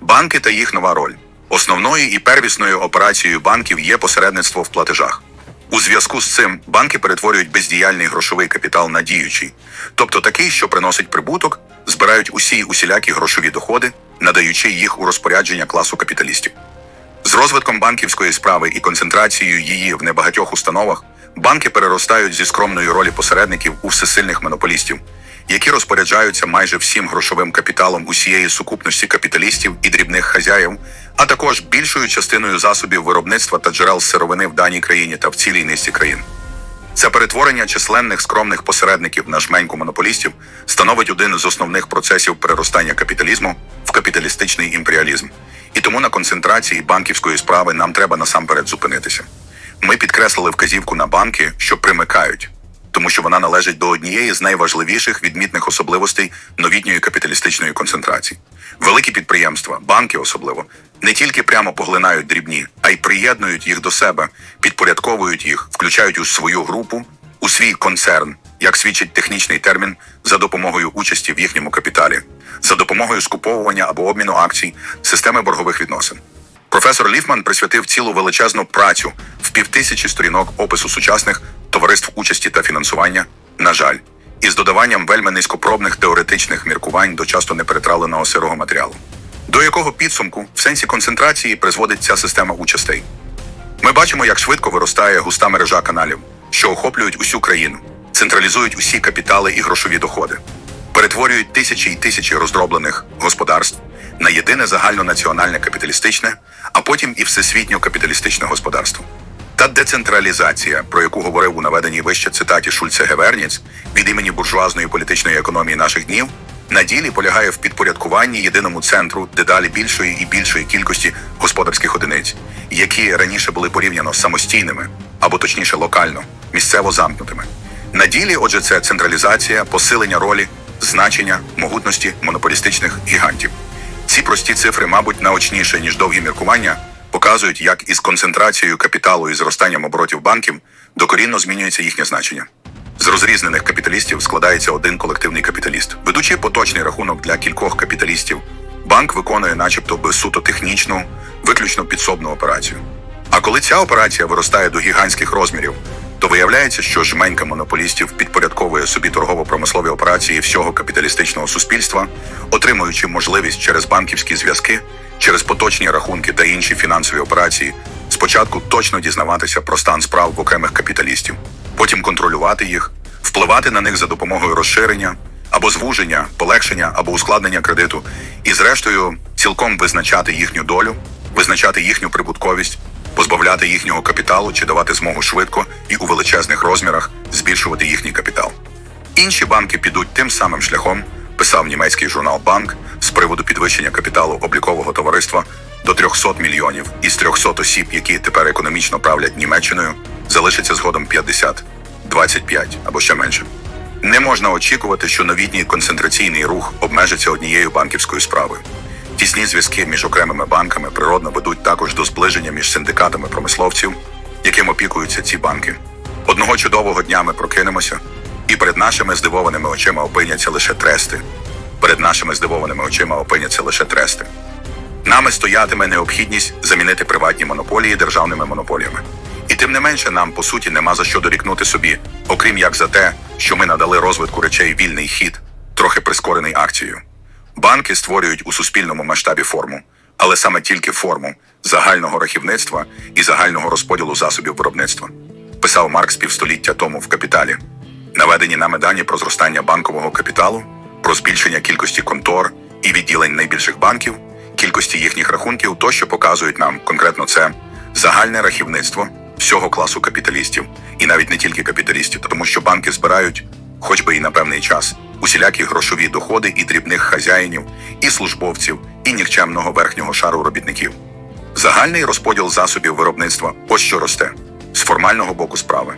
Банки та їх нова роль. Основною і первісною операцією банків є посередництво в платежах. У зв'язку з цим банки перетворюють бездіяльний грошовий капітал на діючий, тобто такий, що приносить прибуток, збирають усі усілякі грошові доходи, надаючи їх у розпорядження класу капіталістів. З розвитком банківської справи і концентрацією її в небагатьох установах банки переростають зі скромної ролі посередників у всесильних монополістів, які розпоряджаються майже всім грошовим капіталом усієї сукупності капіталістів і дрібних хазяїв, а також більшою частиною засобів виробництва та джерел сировини в даній країні та в цілій низці країн. Це перетворення численних скромних посередників на жменьку монополістів становить один з основних процесів переростання капіталізму в капіталістичний імперіалізм. І тому на концентрації банківської справи нам треба насамперед зупинитися. Ми підкреслили вказівку на банки, що примикають, тому що вона належить до однієї з найважливіших відмітних особливостей новітньої капіталістичної концентрації. Великі підприємства, банки особливо, не тільки прямо поглинають дрібні, а й приєднують їх до себе, підпорядковують їх, включають у свою групу, у свій концерн, як свідчить технічний термін, за допомогою участі в їхньому капіталі, за допомогою скуповування або обміну акцій, системи боргових відносин. Професор Ліфман присвятив цілу величезну працю в півтисячі сторінок опису сучасних товариств участі та фінансування, на жаль, із додаванням вельми низькопробних теоретичних міркувань до часто неперетравленого сирого матеріалу, до якого підсумку в сенсі концентрації призводить ця система участей. Ми бачимо, як швидко виростає густа мережа каналів, що охоплюють усю країну, централізують усі капітали і грошові доходи, перетворюють тисячі й тисячі роздроблених господарств на єдине загальнонаціональне капіталістичне, а потім і всесвітньо капіталістичне господарство. Та децентралізація, про яку говорив у наведеній вище цитаті Шульце Геверніц від імені буржуазної політичної економії наших днів, на ділі полягає в підпорядкуванні єдиному центру дедалі більшої і більшої кількості господарських одиниць, які раніше були порівняно самостійними, або точніше локально, місцево замкнутими. На ділі, отже, це централізація, посилення ролі, значення, могутності монополістичних гігантів. Ці прості цифри, мабуть, наочніше, ніж довгі міркування, показують, як із концентрацією капіталу і зростанням оборотів банків докорінно змінюється їхнє значення. З розрізнених капіталістів складається один колективний капіталіст. Ведучи поточний рахунок для кількох капіталістів, банк виконує, начебто, би суто технічну, виключно підсобну операцію. А коли ця операція виростає до гігантських розмірів, то виявляється, що жменька монополістів підпорядковує собі торгово-промислові операції всього капіталістичного суспільства, отримуючи можливість через банківські зв'язки, через поточні рахунки та інші фінансові операції спочатку точно дізнаватися про стан справ в окремих капіталістів, потім контролювати їх, впливати на них за допомогою розширення або звуження, полегшення або ускладнення кредиту, і, зрештою, цілком визначати їхню долю, визначати їхню прибутковість, позбавляти їхнього капіталу чи давати змогу швидко і у величезних розмірах збільшувати їхній капітал. Інші банки підуть тим самим шляхом, писав німецький журнал Банк з приводу підвищення капіталу облікового товариства до 300 мільйонів із 300 осіб, які тепер економічно правлять Німеччиною, залишиться згодом 50, 25 або ще менше. Не можна очікувати, що новітній концентраційний рух обмежиться однією банківською справою. Тісні зв'язки між окремими банками природно ведуть також до зближення між синдикатами промисловців, яким опікуються ці банки. Одного чудового дня ми прокинемося, і перед нашими здивованими очима опиняться лише трести. Перед нашими здивованими очима опиняться лише трести. Нами стоятиме необхідність замінити приватні монополії державними монополіями. І тим не менше нам, по суті, нема за що дорікнути собі, окрім як за те, що ми надали розвитку речей вільний хід, трохи прискорений акцією. Банки створюють у суспільному масштабі форму, але саме тільки форму загального рахівництва і загального розподілу засобів виробництва. Писав Маркс півстоліття тому в капіталі. Наведені нами дані про зростання банкового капіталу, про збільшення кількості контор і відділень найбільших банків, кількості їхніх рахунків, тощо показують нам конкретно це загальне рахівництво всього класу капіталістів, і навіть не тільки капіталістів, тому що банки збирають, хоч би і на певний час, усілякі грошові доходи і дрібних хазяїнів, і службовців, і нікчемного верхнього шару робітників. Загальний розподіл засобів виробництва ось що росте з формального боку справи.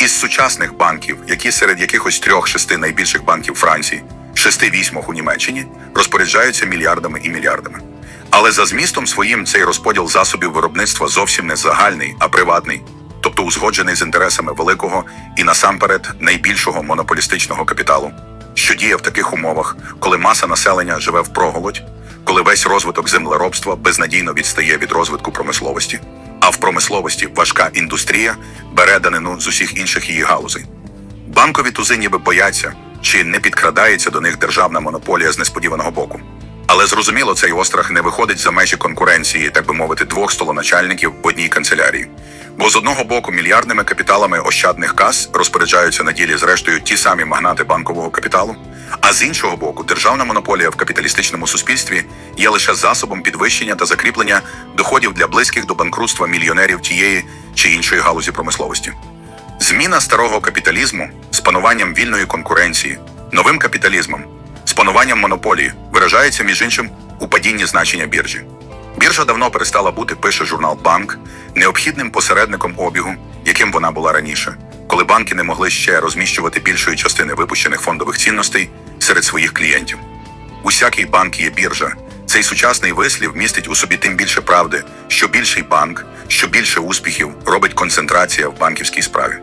Із сучасних банків, які серед якихось трьох-шести найбільших банків Франції, шести-вісьмох у Німеччині, розпоряджаються мільярдами і мільярдами. Але за змістом своїм цей розподіл засобів виробництва зовсім не загальний, а приватний, тобто узгоджений з інтересами великого і насамперед найбільшого монополістичного капіталу, що діє в таких умовах, коли маса населення живе в проголодь, коли весь розвиток землеробства безнадійно відстає від розвитку промисловості, а в промисловості важка індустрія бере данину з усіх інших її галузей. Банкові тузи ніби бояться, чи не підкрадається до них державна монополія з несподіваного боку. Але зрозуміло, цей острах не виходить за межі конкуренції, так би мовити, двох столоначальників в одній канцелярії. Бо з одного боку мільярдними капіталами ощадних кас розпоряджаються на ділі зрештою ті самі магнати банкового капіталу. А з іншого боку, державна монополія в капіталістичному суспільстві є лише засобом підвищення та закріплення доходів для близьких до банкрутства мільйонерів тієї чи іншої галузі промисловості. Зміна старого капіталізму з пануванням вільної конкуренції, новим капіталізмом, пануванням монополії виражається між іншим у падінні значення біржі. Біржа давно перестала бути, пише журнал Банк, необхідним посередником обігу, яким вона була раніше, коли банки не могли ще розміщувати більшої частини випущених фондових цінностей серед своїх клієнтів. Усякий банк є біржа. Цей сучасний вислів містить у собі тим більше правди, що більший банк, що більше успіхів робить концентрація в банківській справі.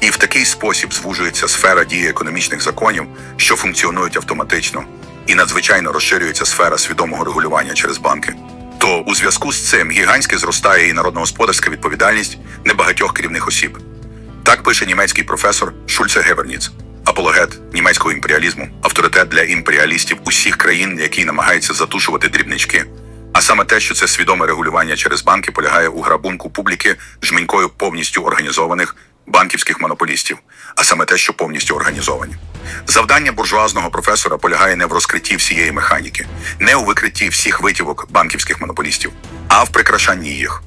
І в такий спосіб звужується сфера дії економічних законів, що функціонують автоматично, і надзвичайно розширюється сфера свідомого регулювання через банки. То у зв'язку з цим гігантськи зростає і народногосподарська відповідальність небагатьох керівних осіб. Так пише німецький професор Шульце Геверніц, апологет німецького імперіалізму, авторитет для імперіалістів усіх країн, який намагається затушувати дрібнички. А саме те, що це свідоме регулювання через банки полягає у грабунку публіки жменькою повністю організованих банківських монополістів, а саме те, що повністю організовані. Завдання буржуазного професора полягає не в розкритті всієї механіки, не у викритті всіх витівок банківських монополістів, а в прикрашанні їх.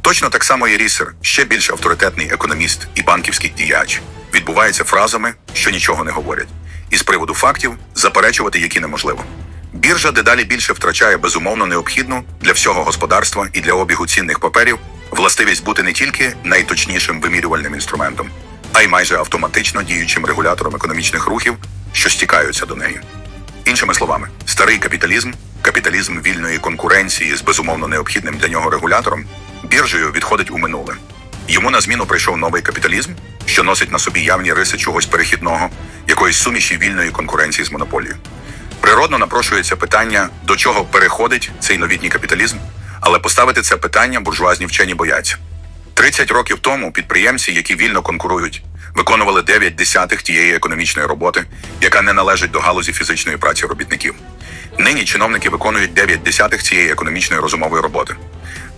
Точно так само і Рісер, ще більш авторитетний економіст і банківський діяч, відбувається фразами, що нічого не говорять, і з приводу фактів заперечувати які неможливо. Біржа дедалі більше втрачає безумовно необхідну для всього господарства і для обігу цінних паперів властивість бути не тільки найточнішим вимірювальним інструментом, а й майже автоматично діючим регулятором економічних рухів, що стікаються до неї. Іншими словами, старий капіталізм, капіталізм вільної конкуренції з безумовно необхідним для нього регулятором, біржею відходить у минуле. Йому на зміну прийшов новий капіталізм, що носить на собі явні риси чогось перехідного, якоїсь суміші вільної конкуренції з монополією. Природно напрошується питання, до чого переходить цей новітній капіталізм, але поставити це питання буржуазні вчені бояться. 30 років тому підприємці, які вільно конкурують, виконували 9 десятих тієї економічної роботи, яка не належить до галузі фізичної праці робітників. Нині чиновники виконують 9 десятих цієї економічної розумової роботи.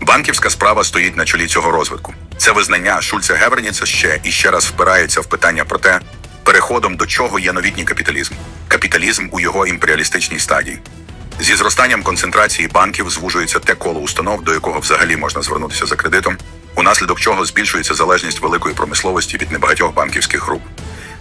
Банківська справа стоїть на чолі цього розвитку. Це визнання Шульца Геверніца ще і ще раз впирається в питання про те, переходом до чого є новітній капіталізм, капіталізм у його імперіалістичній стадії. Зі зростанням концентрації банків звужується те коло установ, до якого взагалі можна звернутися за кредитом, унаслідок чого збільшується залежність великої промисловості від небагатьох банківських груп.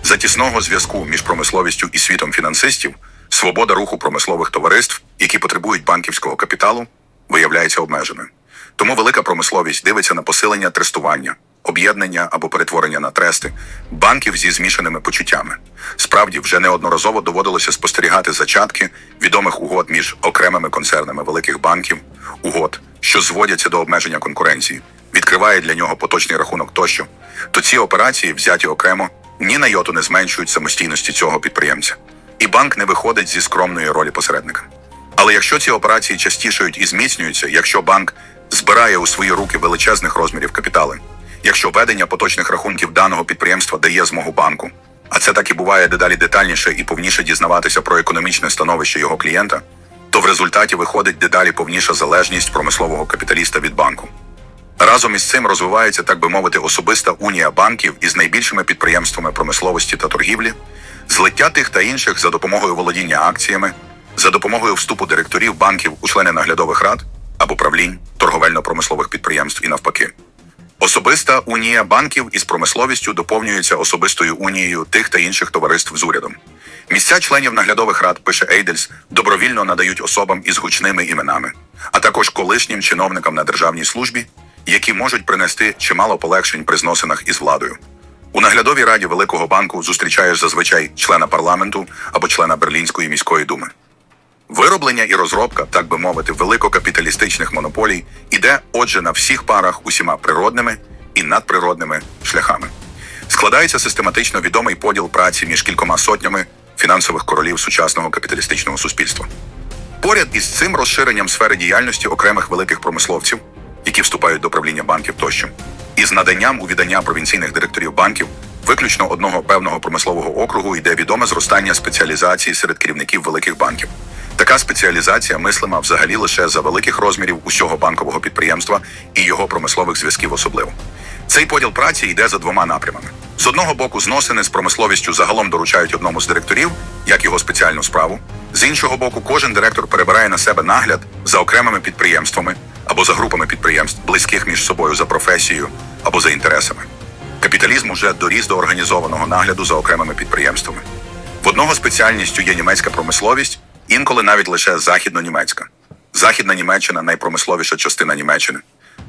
За тісного зв'язку між промисловістю і світом фінансистів, свобода руху промислових товариств, які потребують банківського капіталу, виявляється обмеженою. Тому велика промисловість дивиться на посилення трестування, об'єднання або перетворення на трести банків зі змішаними почуттями. Справді вже неодноразово доводилося спостерігати зачатки відомих угод між окремими концернами великих банків, угод, що зводяться до обмеження конкуренції, відкриває для нього поточний рахунок тощо. То ці операції, взяті окремо, ні на йоту не зменшують самостійності цього підприємця. І банк не виходить зі скромної ролі посередника. Але якщо ці операції частішають і зміцнюються, якщо банк збирає у свої руки величезних розмірів капітали, якщо ведення поточних рахунків даного підприємства дає змогу банку, а це так і буває дедалі детальніше і повніше дізнаватися про економічне становище його клієнта, то в результаті виходить дедалі повніша залежність промислового капіталіста від банку. Разом із цим розвивається, так би мовити, особиста унія банків із найбільшими підприємствами промисловості та торгівлі, злиття тих та інших за допомогою володіння акціями, за допомогою вступу директорів банків у члени наглядових рад або правлінь торговельно-промислових підприємств і навпаки. Особиста унія банків із промисловістю доповнюється особистою унією тих та інших товариств з урядом. Місця членів наглядових рад, пише Ейдельс, добровільно надають особам із гучними іменами, а також колишнім чиновникам на державній службі, які можуть принести чимало полегшень при зносинах із владою. У наглядовій раді Великого банку зустрічаєш зазвичай члена парламенту або члена Берлінської міської думи. Вироблення і розробка, так би мовити, великокапіталістичних монополій іде, отже, на всіх парах усіма природними і надприродними шляхами. Складається систематично відомий поділ праці між кількома сотнями фінансових королів сучасного капіталістичного суспільства. Поряд із цим розширенням сфери діяльності окремих великих промисловців, які вступають до правління банків тощо, і з наданням у віддання провінційних директорів банків виключно одного певного промислового округу йде відоме зростання спеціалізації серед керівників великих банків. Така спеціалізація мислима взагалі лише за великих розмірів усього банкового підприємства і його промислових зв'язків особливо. Цей поділ праці йде за двома напрямами: з одного боку, зносини з промисловістю загалом доручають одному з директорів, як його спеціальну справу. З іншого боку, кожен директор перебирає на себе нагляд за окремими підприємствами або за групами підприємств, близьких між собою за професією або за інтересами. Капіталізм уже доріс до організованого нагляду за окремими підприємствами. В одного спеціальністю є німецька промисловість, інколи навіть лише західно-німецька. Західна Німеччина найпромисловіша частина Німеччини.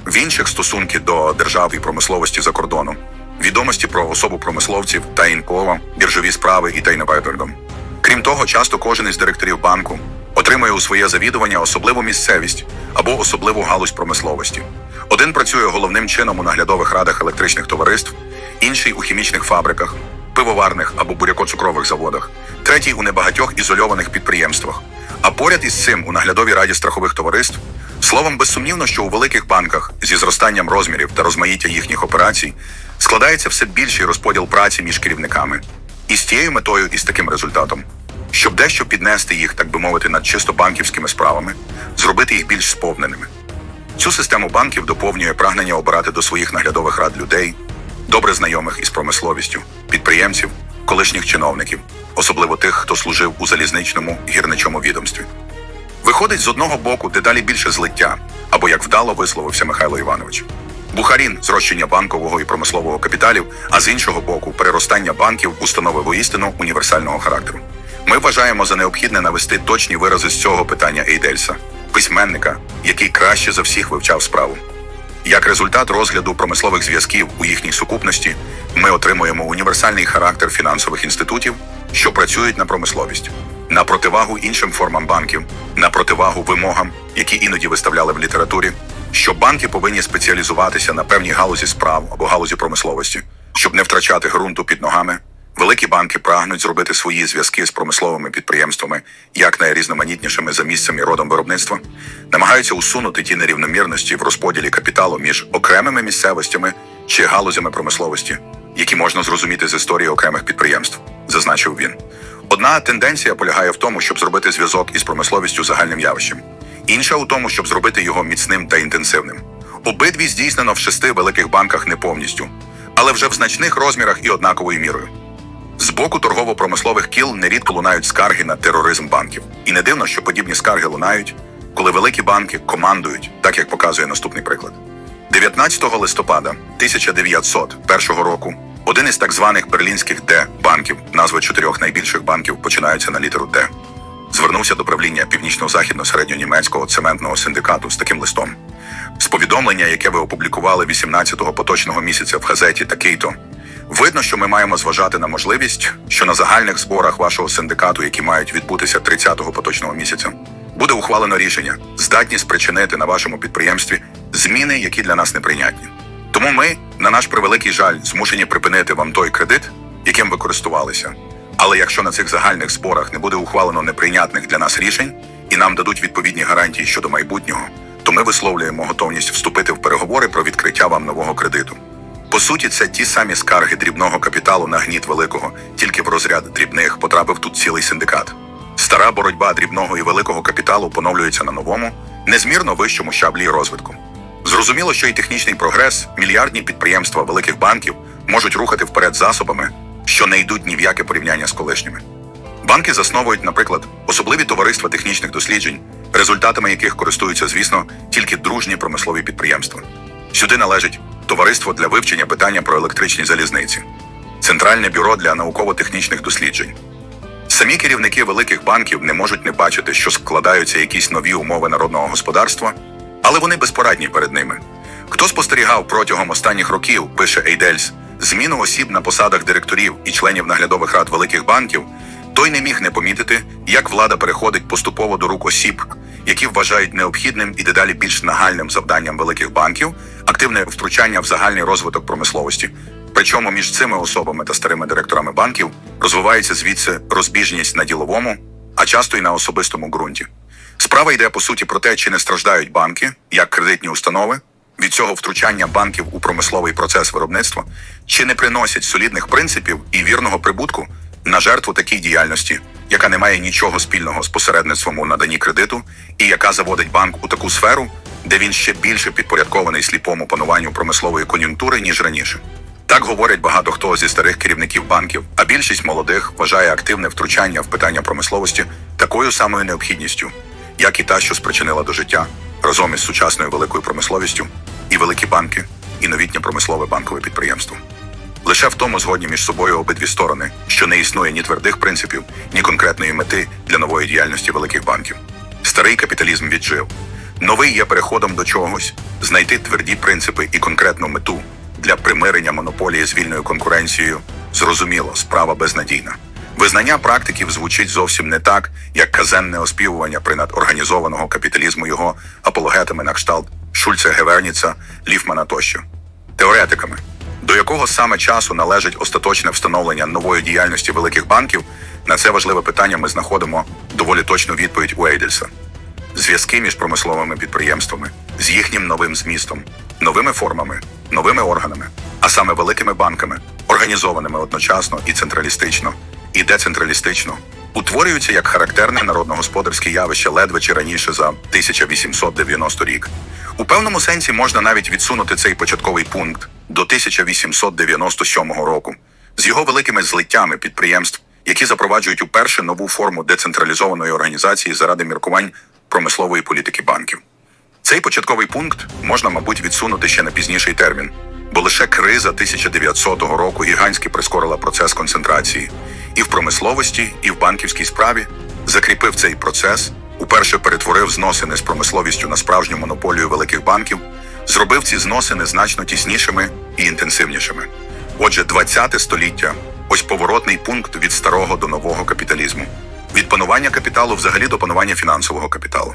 В інших стосунки до держав і промисловості за кордоном, відомості про особу промисловців та інкова, біржові справи і тайнебайбергом. Крім того, часто кожен із директорів банку отримує у своє завідування особливу місцевість або особливу галузь промисловості. Один працює головним чином у наглядових радах електричних товариств, інший у хімічних фабриках, пивоварних або буряко-цукрових заводах, третій у небагатьох ізольованих підприємствах. А поряд із цим у наглядовій раді страхових товариств Словом, безсумнівно, що у великих банках зі зростанням розмірів та розмаїття їхніх операцій складається все більший розподіл праці між керівниками, і з тією метою і з таким результатом, щоб дещо піднести їх, так би мовити, над чисто банківськими справами, зробити їх більш сповненими. Цю систему банків доповнює прагнення обирати до своїх наглядових рад людей, добре знайомих із промисловістю, підприємців, колишніх чиновників, особливо тих, хто служив у залізничному гірничому відомстві. Виходить з одного боку дедалі більше злиття, або як вдало висловився Михайло Іванович. Бухарін зрощення банкового і промислового капіталів, а з іншого боку, переростання банків установи воістину універсального характеру. Ми вважаємо за необхідне навести точні вирази з цього питання Ейдельса, письменника, який краще за всіх вивчав справу. Як результат розгляду промислових зв'язків у їхній сукупності, ми отримуємо універсальний характер фінансових інститутів, що працюють на промисловість, на противагу іншим формам банків, на противагу вимогам, які іноді виставляли в літературі, що банки повинні спеціалізуватися на певній галузі справ або галузі промисловості, щоб не втрачати ґрунту під ногами. Великі банки прагнуть зробити свої зв'язки з промисловими підприємствами як найрізноманітнішими за місцем і родом виробництва, намагаються усунути ті нерівномірності в розподілі капіталу між окремими місцевостями чи галузями промисловості, які можна зрозуміти з історії окремих підприємств, зазначив він. Одна тенденція полягає в тому, щоб зробити зв'язок із промисловістю загальним явищем, інша у тому, щоб зробити його міцним та інтенсивним. Обидві здійснено в шести великих банках не повністю, але вже в значних розмірах і однаковою мірою. З боку торгово-промислових кіл нерідко лунають скарги на тероризм банків. І не дивно, що подібні скарги лунають, коли великі банки командують, так як показує наступний приклад. 19 листопада 1901 року один із так званих берлінських Д банків, назви чотирьох найбільших банків починаються на літеру Д, звернувся до правління північно-західно-середньонімецького цементного синдикату з таким листом. З повідомлення, яке ви опублікували 18-го поточного місяця в газеті такий-то, видно, що ми маємо зважати на можливість, що на загальних зборах вашого синдикату, які мають відбутися 30-го поточного місяця, буде ухвалено рішення, здатні спричинити на вашому підприємстві зміни, які для нас неприйнятні. Тому ми, на наш превеликий жаль, змушені припинити вам той кредит, яким ви користувалися. Але якщо на цих загальних зборах не буде ухвалено неприйнятних для нас рішень і нам дадуть відповідні гарантії щодо майбутнього, то ми висловлюємо готовність вступити в переговори про відкриття вам нового кредиту. По суті, це ті самі скарги дрібного капіталу на гніт великого, тільки в розряд дрібних потрапив тут цілий синдикат. Стара боротьба дрібного і великого капіталу поновлюється на новому, незмірно вищому щаблі розвитку. Зрозуміло, що і технічний прогрес, мільярдні підприємства великих банків можуть рухати вперед засобами, що не йдуть ні в яке порівняння з колишніми. Банки засновують, наприклад, особливі товариства технічних досліджень, результатами яких користуються, звісно, тільки дружні промислові підприємства. Сюди належить товариство для вивчення питання про електричні залізниці, Центральне бюро для науково-технічних досліджень. Самі керівники великих банків не можуть не бачити, що складаються якісь нові умови народного господарства, але вони безпорадні перед ними. Хто спостерігав протягом останніх років, пише Ейдельс, зміну осіб на посадах директорів і членів наглядових рад великих банків, той не міг не помітити, як влада переходить поступово до рук осіб, які вважають необхідним і дедалі більш нагальним завданням великих банків активне втручання в загальний розвиток промисловості. Причому між цими особами та старими директорами банків розвивається звідси розбіжність на діловому, а часто й на особистому ґрунті. Справа йде по суті про те, чи не страждають банки як кредитні установи від цього втручання банків у промисловий процес виробництва, чи не приносять солідних принципів і вірного прибутку на жертву такій діяльності, яка не має нічого спільного з посередництвом у наданні кредиту, і яка заводить банк у таку сферу, де він ще більше підпорядкований сліпому пануванню промислової кон'юнктури ніж раніше. Так говорять багато хто зі старих керівників банків, а більшість молодих вважає активне втручання в питання промисловості такою самою необхідністю, як і та, що спричинила до життя разом із сучасною великою промисловістю і великі банки, і новітнє промислове банкове підприємство. Лише в тому згодні між собою обидві сторони, що не існує ні твердих принципів, ні конкретної мети для нової діяльності великих банків. Старий капіталізм віджив. Новий є переходом до чогось, знайти тверді принципи і конкретну мету для примирення монополії з вільною конкуренцією. Зрозуміло, справа безнадійна. Визнання практиків звучить зовсім не так, як казенне оспівування принад організованого капіталізму його апологетами на кшталт Шульца Геверніца, Ліфмана тощо. Теоретиками, до якого саме часу належить остаточне встановлення нової діяльності великих банків, на це важливе питання ми знаходимо доволі точну відповідь у Ейдельса. Зв'язки між промисловими підприємствами з їхнім новим змістом, новими формами, новими органами, а саме великими банками, організованими одночасно і централістично, і децентралістично, утворюються як характерне народногосподарське явище ледве чи раніше за 1890 рік. У певному сенсі можна навіть відсунути цей початковий пункт до 1897 року з його великими злиттями підприємств, які запроваджують уперше нову форму децентралізованої організації заради міркувань промислової політики банків. Цей початковий пункт можна, мабуть, відсунути ще на пізніший термін, бо лише криза 1900 року гігантськи прискорила процес концентрації і в промисловості, і в банківській справі, закріпив цей процес, уперше перетворив зносини з промисловістю на справжню монополію великих банків, зробив ці зносини значно тіснішими і інтенсивнішими. Отже, 20 століття ось поворотний пункт від старого до нового капіталізму, від панування капіталу взагалі до панування фінансового капіталу.